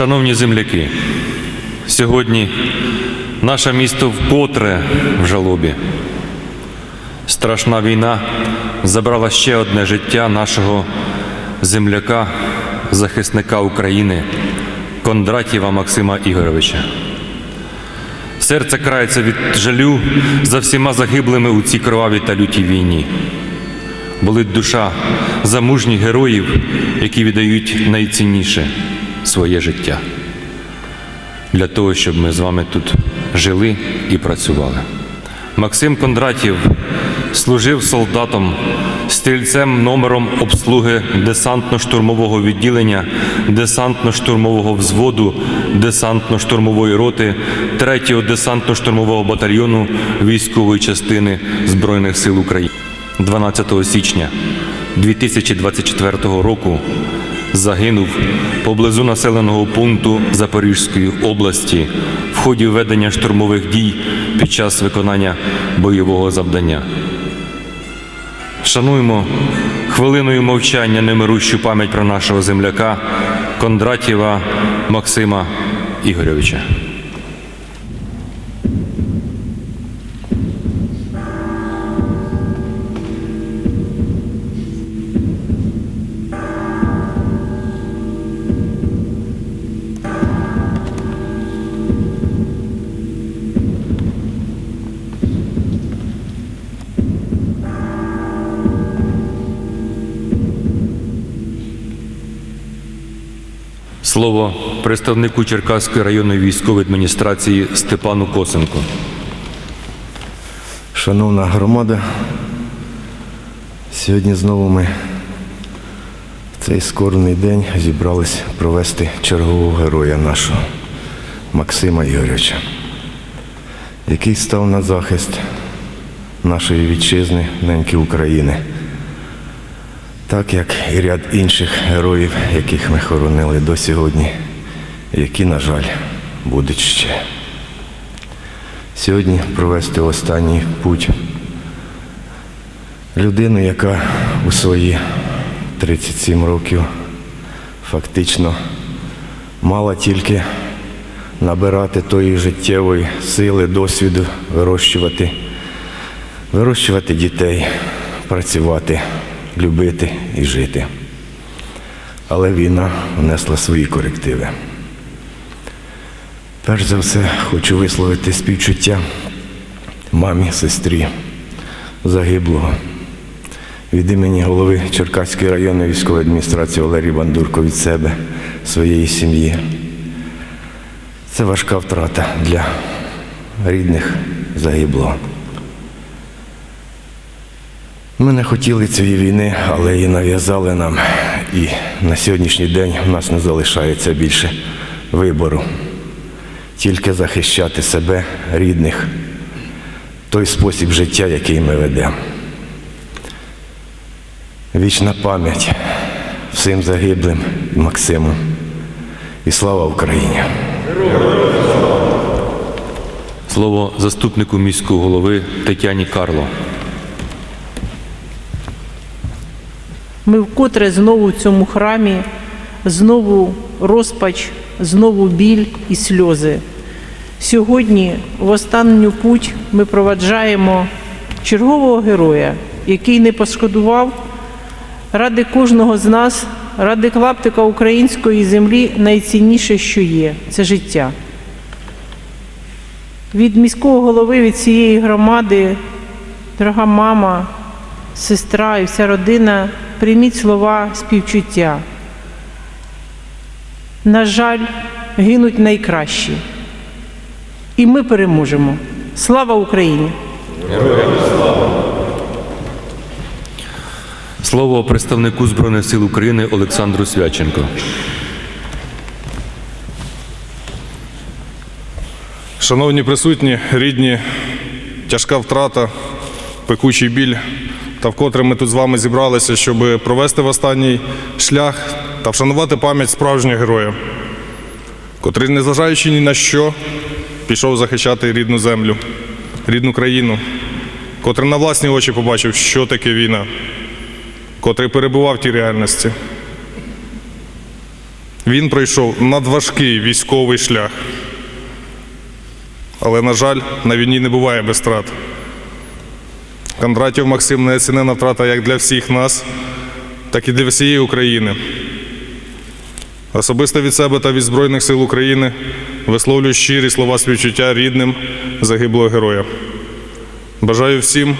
Шановні земляки, сьогодні наше місто вкотре в жалобі. Страшна війна забрала ще одне життя нашого земляка, захисника України Кондратєва Максима Ігоровича. Серце крається від жалю за всіма загиблими у цій кровавій та лютій війні. Болить душа за мужніх героїв, які віддають найцінніше своє життя для того, щоб ми з вами тут жили і працювали. Максим Кондратів служив солдатом, стрільцем номером обслуги десантно-штурмового відділення, десантно-штурмового взводу, десантно-штурмової роти 3-го десантно-штурмового батальйону військової частини Збройних сил України. 12 січня 2024 року загинув поблизу населеного пункту Запорізької області в ході ведення штурмових дій під час виконання бойового завдання. Шануємо хвилиною мовчання немирущу пам'ять про нашого земляка Кондратєва Максима Ігорьовича. Слово представнику Черкаської районної військової адміністрації Степану Косенко. Шановна громада, сьогодні знову ми в цей скорбний день зібрались провести чергового героя нашого Максима Ігоровича, який став на захист нашої вітчизни, неньки України, так як і ряд інших героїв, яких ми хоронили до сьогодні, які, на жаль, будуть ще. Сьогодні провести останній путь людину, яка у свої 37 років фактично мала тільки набирати тої життєвої сили, досвіду, вирощувати, вирощувати дітей, працювати, любити і жити. Але війна внесла свої корективи. Перш за все, хочу висловити співчуття мамі, сестрі загиблого. Від імені голови Черкаської районної військової адміністрації Валерії Бандурко від себе, своєї сім'ї. Це важка втрата для рідних загиблого. Ми не хотіли цієї війни, але її нав'язали нам. І на сьогоднішній день у нас не залишається більше вибору тільки захищати себе, рідних, той спосіб життя, який ми ведемо. Вічна пам'ять всім загиблим і Максиму. І слава Україні! Слово заступнику міського голови Тетяні Карло. Ми вкотре знову в цьому храмі, знову розпач, знову біль і сльози. Сьогодні, в останню путь, ми проваджаємо чергового героя, який не пошкодував ради кожного з нас, ради клаптика української землі найцінніше, що є це життя. Від міського голови, від цієї громади, дорога мама, сестра і вся родина, прийміть слова співчуття. На жаль, гинуть найкращі. І ми переможемо. Слава Україні! Слово представнику Збройних сил України Олександру Свяченко. Шановні присутні, рідні, тяжка втрата, пекучий біль, та вкотре ми тут з вами зібралися, щоб провести в останній шлях та вшанувати пам'ять справжнього героя, котрий, незважаючи ні на що, пішов захищати рідну землю, рідну країну, котрий на власні очі побачив, що таке війна, котрий перебував в тій реальності. Він пройшов надважкий військовий шлях. Але, на жаль, на війні не буває без втрат. Кондратів Максим неоцінена втрата як для всіх нас, так і для всієї України. Особисто від себе та від Збройних сил України висловлюю щирі слова співчуття рідним загиблого героя. Бажаю всім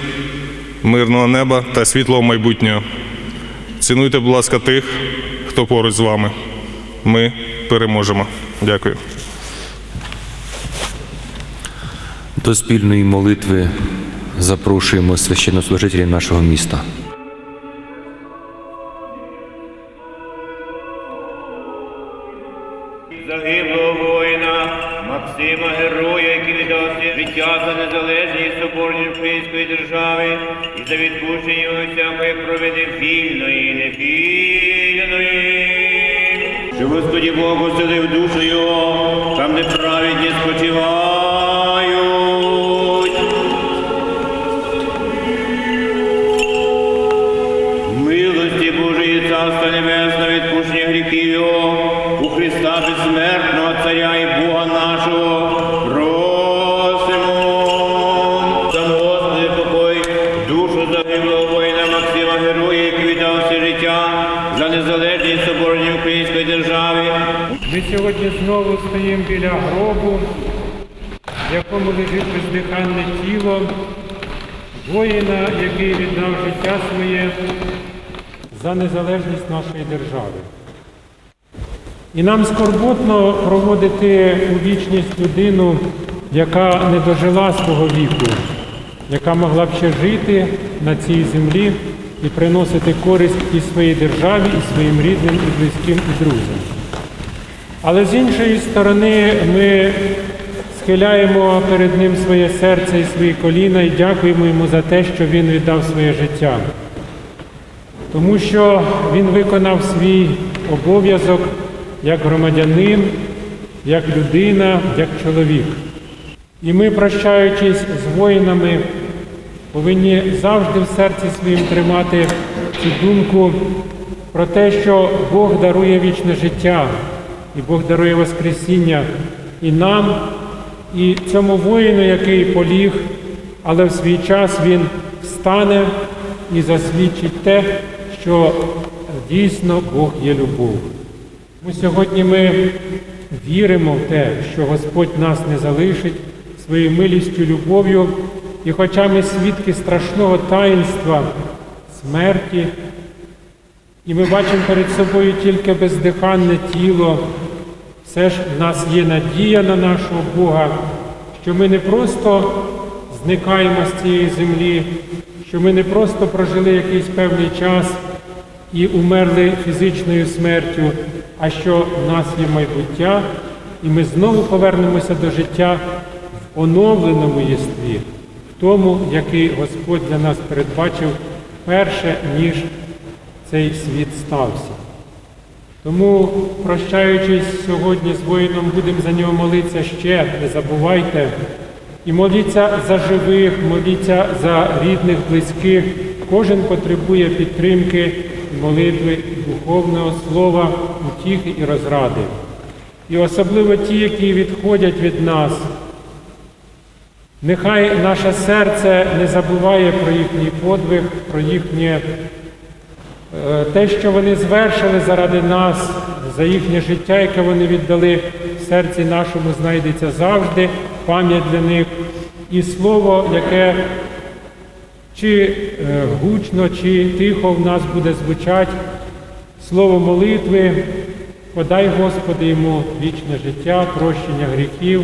мирного неба та світлого майбутнього. Цінуйте, будь ласка, тих, хто поруч з вами. Ми переможемо. Дякую. До спільної молитви запрошуємо священнослужителів нашого міста. загиблого воїна Максима Героя, який віддав своє життя за незалежність соборність української держави і за відпущення його всякої провини вільної невільної. Що Господі Бог оселив душу його, там де праведні спочивають. Безсмертного Царя і Бога нашого, просимо. За Господи, покой, душу загиблого воїна Максима Героя, який віддав все життя за незалежність соборної української держави, Ми сьогодні знову стоїмо біля гробу, в якому лежить бездиханне тіло воїна, який віддав життя своє за незалежність нашої держави. І нам скорботно проводити у вічність людину, яка не дожила свого віку, яка могла б ще жити на цій землі і приносити користь і своїй державі, і своїм рідним, і близьким, і друзям. Але з іншої сторони, ми схиляємо перед ним своє серце і свої коліна і дякуємо йому за те, що він віддав своє життя. Тому що він виконав свій обов'язок як громадянин, як людина, як чоловік. І ми, прощаючись з воїнами, повинні завжди в серці своїм тримати цю думку про те, що Бог дарує вічне життя, і Бог дарує Воскресіння і нам, і цьому воїну, який поліг, але в свій час він встане і засвідчить те, що дійсно Бог є любов. Ми сьогодні ми віримо в те, що Господь нас не залишить своєю милістю, любов'ю, і хоча ми свідки страшного таїнства смерті, і ми бачимо перед собою тільки бездиханне тіло, все ж в нас є надія на нашого Бога, що ми не просто зникаємо з цієї землі, що ми не просто прожили якийсь певний час і умерли фізичною смертю, а що в нас є майбуття, і ми знову повернемося до життя в оновленому єстві, в тому, який Господь для нас передбачив перше, ніж цей світ стався. Тому, прощаючись сьогодні з воїном, будемо за нього молитися ще, не забувайте. І моліться за живих, моліться за рідних, близьких. Кожен потребує підтримки, молитви, духовного слова, утіхи і розради. І особливо ті, які відходять від нас. Нехай наше серце не забуває про їхній подвиг, про їхнє Е, те, що вони звершили заради нас, за їхнє життя, яке вони віддали в серці нашому, знайдеться завжди, пам'ять для них. І слово, яке чи е, гучно, чи тихо в нас буде звучати, слово молитви, подай, Господи, йому вічне життя, прощення гріхів,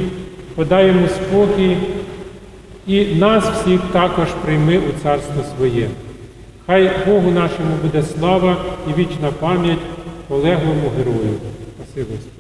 подай йому спокій і нас всіх також прийми у царство своє. Хай Богу нашому буде слава і вічна пам'ять полеглому герою. Спасибо.